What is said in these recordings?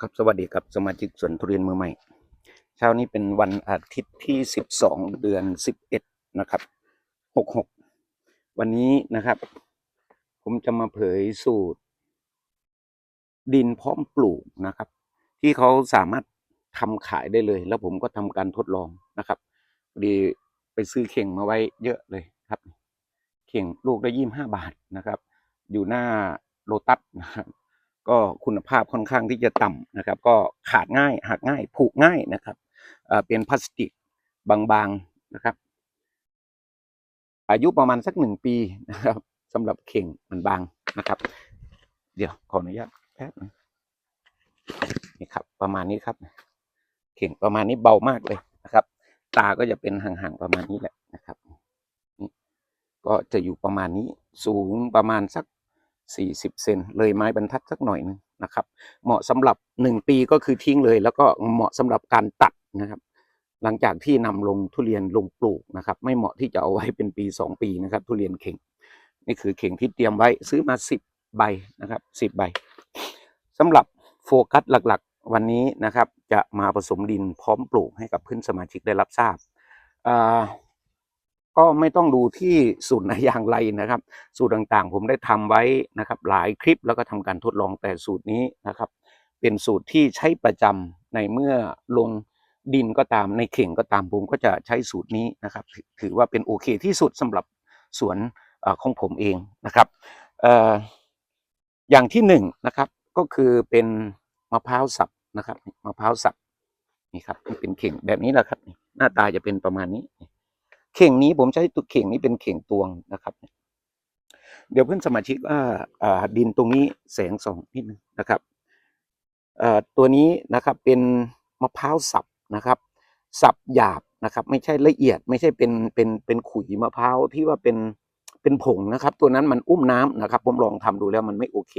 ครับสวัสดีครับสมาชิกสวนทุเรียนมือใหม่ เช้านี้เป็นวันอาทิตย์ที่ 12 เดือน 11 นะครับ 66 วันนี้นะครับ ผมจะมาเผยสูตร ดินพร้อมปลูกนะครับ ที่เขาสามารถทำขายได้เลย แล้วผมก็ทำการทดลองนะครับพอดีไปซื้อเข่งมาไว้เยอะเลยครับ เข่งลูกได้ยี่ห้าบาทนะครับ อยู่หน้าโลตัสนะครับ ก็คุณภาพค่อนข้างที่จะต่ำนะครับ ก็ขาดง่ายหักง่ายผุง่ายนะครับเป็นพลาสติกบางๆนะครับ อายุประมาณสักหนึ่งปีนะครับสำหรับเข่งมันบางนะครับ เดี๋ยวขออนุญาตแป๊บนึงนี่ครับ ประมาณนี้ครับ เข่งประมาณนี้เบามากเลยนะครับ ตาก็จะเป็นห่างๆประมาณนี้แหละนะครับก็จะอยู่ประมาณนี้สูงประมาณสัก 40 เซนเลยไม้บรรทัดสักหน่อยหนึงนะครับ เหมาะสำหรับ 1 ปีก็คือทิ้งเลย แล้วก็เหมาะสำหรับการตัดนะครับ หลังจากที่นำลงทุเรียนลงปลูกนะครับ ไม่เหมาะที่จะเอาไว้เป็นปี 2 ปีนะครับ ทุเรียนเข่ง นี่คือเข่งที่เตรียมไว้ซื้อมา 10 ใบนะครับ 10 ใบสำหรับโฟกัสหลักๆ วันนี้นะครับ จะมาผสมดินพร้อมปลูกให้กับเพื่อนสมาชิกได้รับทราบอ่า ก็ไม่ต้องดูที่สูตรไหนอย่างไรนะครับ สูตรต่างๆ ผมได้ทำไว้นะครับ หลายคลิปแล้วก็ทำการทดลองแต่สูตรนี้นะครับ เป็นสูตรที่ใช้ประจำในเมื่อลงดินก็ตามในเข่งก็ตามผมก็จะใช้สูตรนี้นะครับ ถือว่าเป็นโอเคที่สุดสำหรับสวนอของผมเองนะครับอย่างที่หนึ่งนะครับก็คือเป็นมะพร้าวสับนะครับมะพร้าวสับนี่ครับนี่เป็นเข่งแบบนี้แหละครับ หน้าตาจะเป็นประมาณนี้ เข่งนี้ผมใช้ตัวเข่งนี้เป็นเข่งตวงนะครับ เดี๋ยวเพื่อนสมาชิกว่าดินตรงนี้แสงส่องนิดนึงนะครับตัวนี้นะครับเป็นมะพร้าวสับนะครับสับหยาบนะครับ ไม่ใช่ละเอียดไม่ใช่เป็นเป็นเป็นขุยมะพร้าวที่ว่าเป็นเป็นผงนะครับ ตัวนั้นมันอุ้มน้ำนะครับ ผมลองทำดูแล้วมันไม่โอเค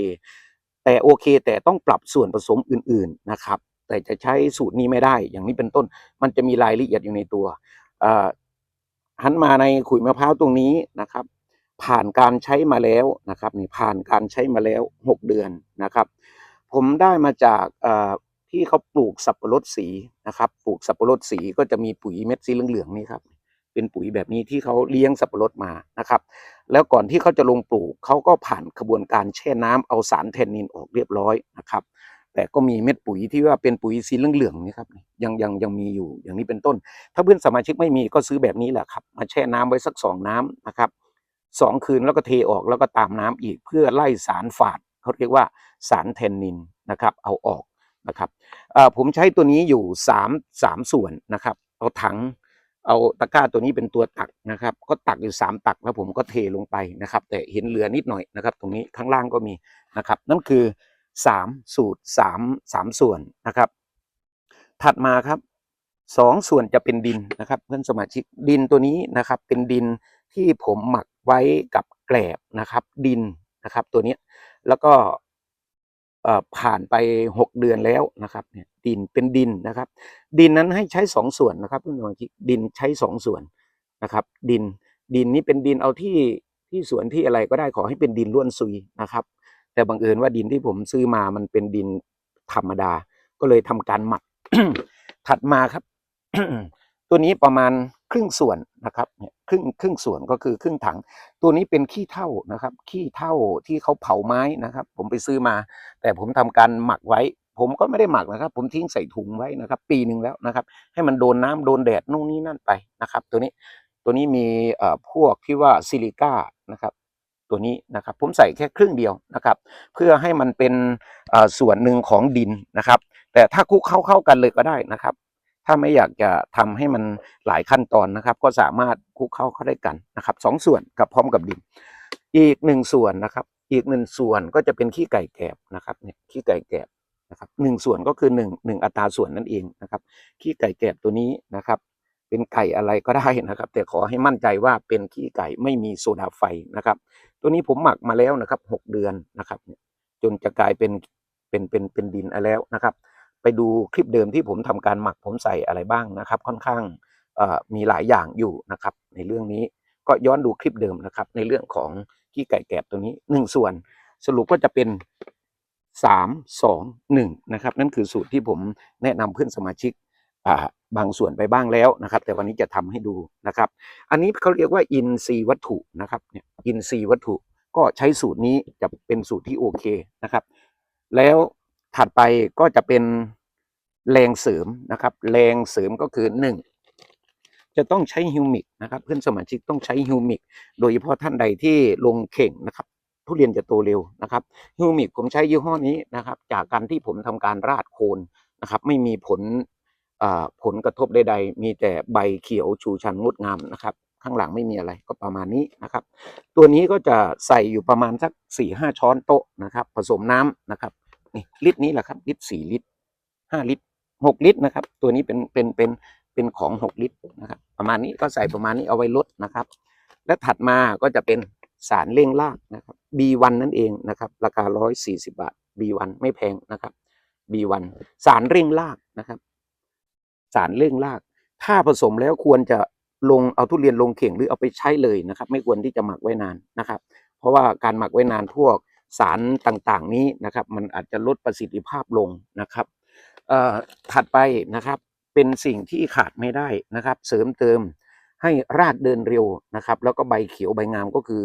แต่โอเค แต่ต้องปรับส่วนผสมอื่นๆนะครับ แต่จะใช้สูตรนี้ไม่ได้ อย่างนี้เป็นต้น มันจะมีรายละเอียดอยู่ในตัวอ่อ หันมาในขุยมะพร้าวตรงนี้นะครับ ผ่านการใช้มาแล้วนะครับนี่ผ่านการใช้มาแล้วหกเดือนนะครับ ผมได้มาจากที่เขาปลูกสับปะรดสีนะครับปลูกสับปะรดสีก็จะมีปุ๋ยเม็ดสีเหลืองๆนี่ครับเป็นปุ๋ยแบบนี้ที่เขาเลี้ยงสับปะรดมานะครับ แล้วก่อนที่เขาจะลงปลูกเขาก็ผ่านกระบวนการแช่น้ำเอาสารแทนนินออกเรียบร้อยนะครับ แต่ก็มีเม็ดปุ๋ยที่ว่าเป็นปุ๋ยสีเหลืองๆนี่ครับยังยังยังมีอยู่อย่างนี้เป็นต้น ถ้าเพื่อนสมาชิกไม่มีก็ซื้อแบบนี้แหละครับ มาแช่น้ำไว้สักสองน้ำนะครับสองคืนแล้วก็เทออกแล้วก็ตามน้ำอีกเพื่อไล่สารฝาดเขาเรียกว่าสารแทนนินนะครับ เอาออกนะครับผมใช้ตัวนี้อยู่สามสามส่วนนะครับ เอาถังเอาตะกร้าตัวนี้เป็นตัวตักนะครับ ก็ตักอยู่สามตักแล้วผมก็เทลงไปนะครับ แต่เห็นเหลือนิดหน่อยนะครับ ตรงนี้ข้างล่างก็มีนะครับ นั่นคือ สามสูตรสามสามส่วนนะครับ ถัดมาครับสองส่วนจะเป็นดินนะครับเพื่อนสมาชิกดินตัวนี้นะครับเป็นดินที่ผมหมักไว้กับแกลบนะครับ ดินนะครับ ตัวนี้แล้วก็ผ่านไปหกเดือนแล้วนะครับเนี่ยดินเป็นดินนะครับ ดินนั้นให้ใช้สองส่วนนะครับเพื่อนสมาชิกดินใช้สองส่วนนะครับ ดินดินนี้เป็นดินเอาที่ที่สวนที่อะไรก็ได้ขอให้เป็นดินล้วนซุยนะครับ แต่บังเอิญว่าดินที่ผมซื้อมามันเป็นดินธรรมดา ก็เลยทำการหมัก ถัดมาครับ ตัวนี้ประมาณครึ่งส่วนนะครับเนี่ยครึ่งครึ่งส่วนก็คือครึ่งถัง ตัวนี้เป็นขี้เถ้านะครับ ขี้เถ้าที่เขาเผาไม้นะครับ ผมไปซื้อมา แต่ผมทำการหมักไว้ ผมก็ไม่ได้หมักนะครับ ผมทิ้งใส่ถุงไว้นะครับ ปีหนึ่งแล้วนะครับ ให้มันโดนน้ำโดนแดดนู่นนี่นั่นไปนะครับ ตัวนี้ตัวนี้มีเอ่อพวกที่ว่าซิลิก้านะครับ ตัวนี้นะครับ ผมใส่แค่ครึ่งเดียวนะครับ เพื่อให้มันเป็นส่วนหนึ่งของดินนะครับ แต่ถ้าคลุกเข้าเข้ากันเลยก็ได้นะครับ ถ้าไม่อยากจะทำให้มันหลายขั้นตอนนะครับ ก็สามารถคลุกเข้าเข้าได้กันนะครับสองส่วนกับพร้อมกับดิน อีกหนึ่งส่วนนะครับ อีกหนึ่งส่วนก็จะเป็นขี้ไก่แกบนะครับเนี่ยขี้ไก่แกบนะครับหนึ่งส่วนก็คือหนึ่งหนึ่งอัตราส่วนนั่นเองนะครับขี้ไก่แกบตัวนี้นะครับเป็นไก่อะไรก็ได้นะครับ แต่ขอให้มั่นใจว่าเป็นขี้ไก่ไม่มีโซดาไฟนะครับ ตัวนี้ผมหมักมาแล้วนะครับหกเดือนนะครับจนจะกลายเป็นเป็นเป็นเป็นดินอะแล้วนะครับ ไปดูคลิปเดิมที่ผมทำการหมักผมใส่อะไรบ้างนะครับ ค่อนข้างมีหลายอย่างอยู่นะครับ ในเรื่องนี้ก็ย้อนดูคลิปเดิมนะครับ ในเรื่องของขี้ไก่แกบตัวนี้หนึ่งส่วน สรุปก็จะเป็นสามสองหนึ่งนะครับนั่นคือสูตรที่ผมแนะนำเพื่อนสมาชิกบางส่วนไปบ้างแล้วนะครับ แต่วันนี้จะทำให้ดูนะครับ อันนี้เขาเรียกว่าอินทรีย์วัตถุนะครับเนี่ย อินทรีย์วัตถุ ก็ใช้สูตรนี้จะเป็นสูตรที่โอเคนะครับ แล้วถัดไปก็จะเป็นแรงเสริมนะครับ แรงเสริมก็คือหนึ่งจะต้องใช้ฮิวมิกนะครับเพื่อนสมาชิกต้องใช้ฮิวมิกโดยเฉพาะท่านใดที่ลงเข่งนะครับ ทุเรียนจะโตเร็วนะครับฮิวมิกผมใช้ยี่ห้อนี้นะครับ จากการที่ผมทำการราดโคนนะครับ ไม่มีผลผลกระทบใดๆ มีแต่ใบเขียวชูชันงดงามนะครับ ข้างหลังไม่มีอะไรก็ประมาณนี้นะครับ ตัวนี้ก็จะใส่อยู่ประมาณสักสี่ห้าช้อนโต๊ะนะครับ ผสมน้ำนะครับนี่ลิตรนี้แหละครับลิตรสี่ลิตรห้าลิตรหกลิตรนะครับ ตัวนี้เป็นเป็นเป็นเป็นของหกลิตรนะครับประมาณนี้ก็ใส่ประมาณนี้เอาไว้ลดนะครับ และถัดมาก็จะเป็นสารเร่งรากนะครับ B1 นั่นเองนะครับราคา 140 บาท B1 ไม่แพงนะครับ B1 สารเร่งรากนะครับ สารเร่งราก ถ้าผสมแล้วควรจะ ลงเอาทุเรียนลงเข่งหรือเอาไปใช้เลยนะครับ ไม่ควรที่จะหมักไว้นานนะครับ เพราะว่าการหมักไว้นานพวกสารต่างๆ นี้นะครับ มันอาจจะลดประสิทธิภาพลงนะครับเอ่อถัดไปนะครับเป็นสิ่งที่ขาดไม่ได้นะครับ เสริมเติมให้รากเดินเร็วนะครับ แล้วก็ใบเขียวใบงามก็คือ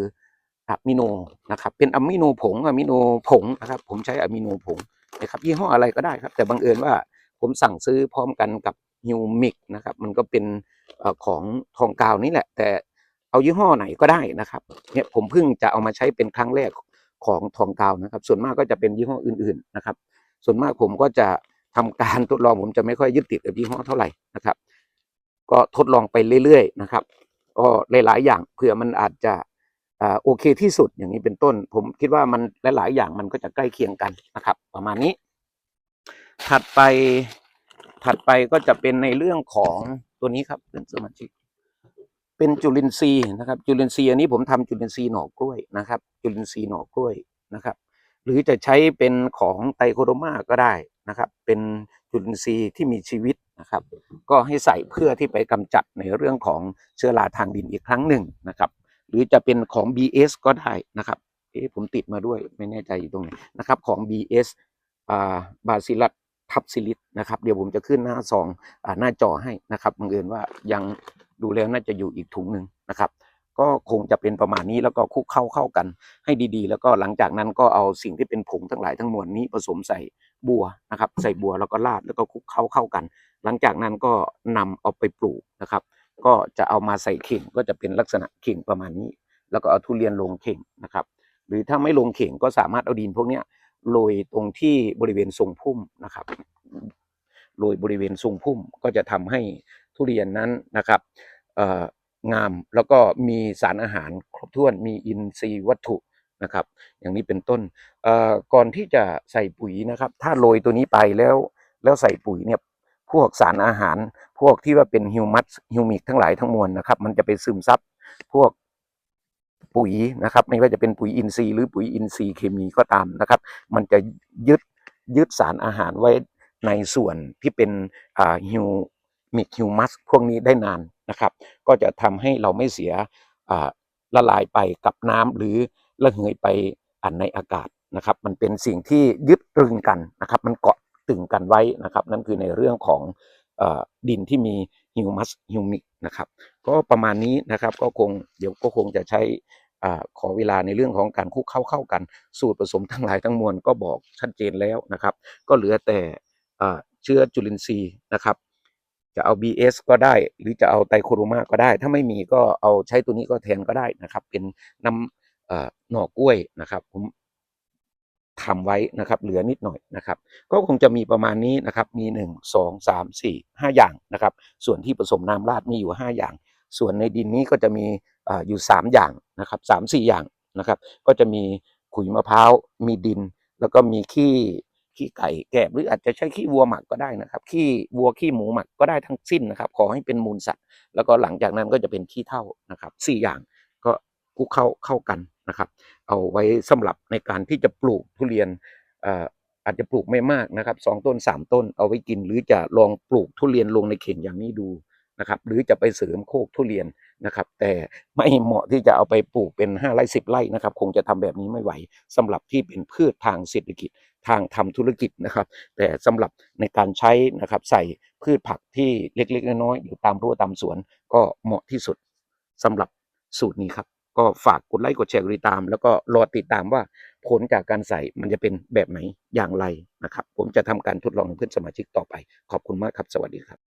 อะมิโนนะครับ เป็นอะมิโนผงอะมิโนผงนะครับ ผมใช้อะมิโนผงนะครับ ยี่ห้ออะไรก็ได้ครับ แต่บังเอิญว่าผมสั่งซื้อพร้อมกันกับฮิวมิกนะครับ มันก็เป็น ของทองกาวนี่แหละ แต่เอายี่ห้อไหนก็ได้นะครับเนี่ยผมเพิ่งจะเอามาใช้เป็นครั้งแรกของทองกาวนะครับ ส่วนมากก็จะเป็นยี่ห้ออื่นๆนะครับ ส่วนมากผมก็จะทำการทดลองผมจะไม่ค่อยยึดติดกับยี่ห้อเท่าไหร่นะครับ ก็ทดลองไปเรื่อยๆนะครับก็หลายๆอย่างเผื่อมันอาจจะโอเคที่สุดอย่างนี้เป็นต้น ผมคิดว่ามันหลายๆอย่างมันก็จะใกล้เคียงกันนะครับ ประมาณนี้ ถัดไปถัดไปก็จะเป็นในเรื่องของตัวนี้ครับเป็นสมาชิก เป็นจุลินทรีย์นะครับ จุลินทรีย์อันนี้ผมทำจุลินทรีย์หน่อกล้วยนะครับ จุลินทรีย์หน่อกล้วยนะครับ หรือจะใช้เป็นของไตโคโดมาก็ได้นะครับ เป็นจุลินทรีย์ที่มีชีวิตนะครับ ก็ให้ใส่เพื่อที่ไปกำจัดในเรื่องของเชื้อราทางดินอีกครั้งหนึ่งนะครับ หรือจะเป็นของ BS ก็ได้นะครับเอ๊ะผมติดมาด้วยไม่แน่ใจอยู่ตรงไหนนะครับของ BS อ่าบาซิลัส ทับซิลิสนะครับเดี๋ยวผมจะขึ้นหน้าซองอหน้าจอให้นะครับบังเอิญว่ายังดูแล้วน่าจะอยู่อีกถุงหนึ่งนะครับ ก็คงจะเป็นประมาณนี้แล้วก็คุกเข้าเข้ากันให้ดีๆ แล้วก็หลังจากนั้นก็เอาสิ่งที่เป็นผงทั้งหลายทั้งมวลนี้ผสมใส่บัวนะครับ ใส่บัวแล้วก็ราดแล้วก็คุกเข้าเข้ากัน หลังจากนั้นก็นำเอาไปปลูกนะครับ ก็จะเอามาใส่เข่งก็จะเป็นลักษณะเข่งประมาณนี้ แล้วก็เอาทุเรียนลงเข่งนะครับ หรือถ้าไม่ลงเข่งก็สามารถเอาดินพวกเนี้ย โรยตรงที่บริเวณทรงพุ่มนะครับโรยบริเวณทรงพุ่มก็จะทำให้ทุเรียนนั้นนะครับงามแล้วก็มีสารอาหารครบถ้วนมีอินทรีย์วัตถุนะครับ อย่างนี้เป็นต้นก่อนที่จะใส่ปุ๋ยนะครับ ถ้าโรยตัวนี้ไปแล้วแล้วใส่ปุ๋ยเนี่ยพวกสารอาหาร พวกที่ว่าเป็นฮิวมัสฮิวมิกทั้งหลายทั้งมวลนะครับ มันจะไปซึมซับพวก ปุ๋ยนะครับไม่ว่าจะเป็นปุ๋ยอินทรีย์หรือปุ๋ยอินทรีย์เคมีก็ตามนะครับ มันจะยึดยึดสารอาหารไว้ในส่วนที่เป็นฮิวมิกฮิวมัสพวกนี้ได้นานนะครับ ก็จะทำให้เราไม่เสียละลายไปกับน้ำหรือระเหยไปอันในอากาศนะครับ มันเป็นสิ่งที่ยึดตรึงกันนะครับ มันเกาะตึงกันไว้นะครับ นั่นคือในเรื่องของอดินที่มีฮิวมัสฮิวมิกนะครับ ก็ประมาณนี้นะครับก็คงเดี๋ยวก็คงจะใช้ ขอเวลาในเรื่องของการคุกเข้าเข้ากัน สูตรผสมทั้งหลายทั้งมวลก็บอกชัดเจนแล้วนะครับ ก็เหลือแต่เชื้อจุลินทรีย์นะครับ จะเอา BS ก็ได้ หรือจะเอาไตโคโรมาก็ได้ ถ้าไม่มีก็เอาใช้ตัวนี้ก็แทนก็ได้นะครับ เป็นน้ำหน่อกล้วยนะครับผมทำไว้นะครับ เหลือนิดหน่อยนะครับ ก็คงจะมีประมาณนี้นะครับ มีหนึ่งสองสามสี่ห้าอย่างนะครับ ส่วนที่ผสมน้ำราดมีอยู่ห้าอย่าง ส่วนในดินนี้ก็จะมี อยู่สามอย่างนะครับสามสี่อย่างนะครับ ก็จะมีขุยมะพร้าวมีดิน แล้วก็มีขี้ขี้ไก่แกบหรืออาจจะใช้ขี้วัวหมักก็ได้นะครับขี้วัวขี้หมูหมักก็ได้ทั้งสิ้นนะครับ ขอให้เป็นมูลสัตว์ แล้วก็หลังจากนั้นก็จะเป็นขี้เถ้านะครับสี่อย่างก็คลุกเข้าเข้ากันนะครับ เอาไว้สำหรับในการที่จะปลูกทุเรียนเอ่ออาจจะปลูกไม่มากนะครับสองต้นสามต้นเอาไว้กิน หรือจะลองปลูกทุเรียนลงในเข่งอย่างนี้ดู นะครับ หรือจะไปเสริมโคกทุเรียนนะครับ แต่ไม่เหมาะที่จะเอาไปปลูกเป็น5ไร่10ไร่นะครับ คงจะทำแบบนี้ไม่ไหวสำหรับที่เป็นพืชทางเศรษฐกิจทางทำธุรกิจนะครับ แต่สำหรับในการใช้นะครับใส่พืชผักที่เล็กๆน้อยๆอยู่ตามรั้วตามสวน ก็เหมาะที่สุดสำหรับสูตรนี้ครับ ก็ฝากกดไลค์กดแชร์กดติดตาม แล้วก็รอติดตามว่าผลจากการใส่มันจะเป็นแบบไหนอย่างไรนะครับ ผมจะทำการทดลองเพื่อนสมาชิกต่อไป ขอบคุณมากครับ สวัสดีครับ